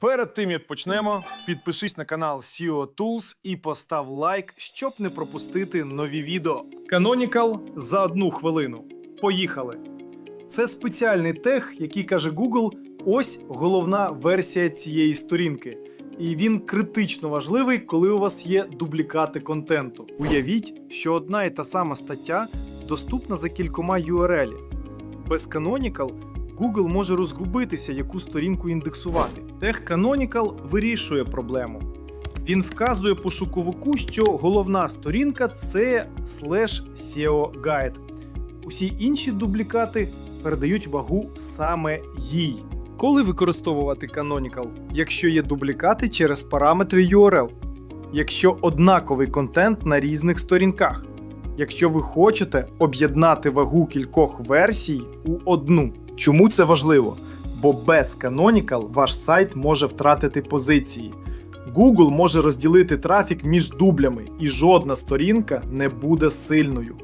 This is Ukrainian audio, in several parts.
Перед тим як почнемо, підпишись на канал SEO Tools і постав лайк, щоб не пропустити нові відео. Canonical за одну хвилину. Поїхали. Це спеціальний тег, який каже Google, ось головна версія цієї сторінки. І він критично важливий, коли у вас є дублікати контенту. Уявіть, що одна і та сама стаття доступна за кількома URL. Без Canonical Google може розгубитися, яку сторінку індексувати. Тег Canonical вирішує проблему. Він вказує пошуковику, що головна сторінка це слеш SEO Guide. Усі інші дублікати передають вагу саме їй. Коли використовувати Canonical? Якщо є дублікати через параметри URL, якщо однаковий контент на різних сторінках, якщо ви хочете об'єднати вагу кількох версій у одну. Чому це важливо? Бо без Canonical ваш сайт може втратити позиції. Google може розділити трафік між дублями, і жодна сторінка не буде сильною.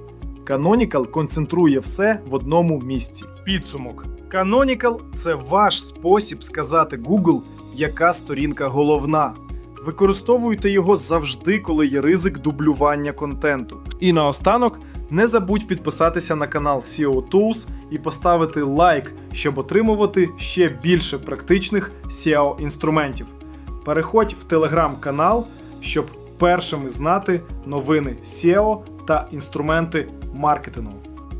Canonical концентрує все в одному місці. Підсумок. Canonical – це ваш спосіб сказати Google, яка сторінка головна. Використовуйте його завжди, коли є ризик дублювання контенту. І наостанок, не забудь підписатися на канал SEO Tools і поставити лайк, щоб отримувати ще більше практичних SEO інструментів. Переходь в телеграм-канал, щоб першими знати новини SEO та інструменти маркетингу.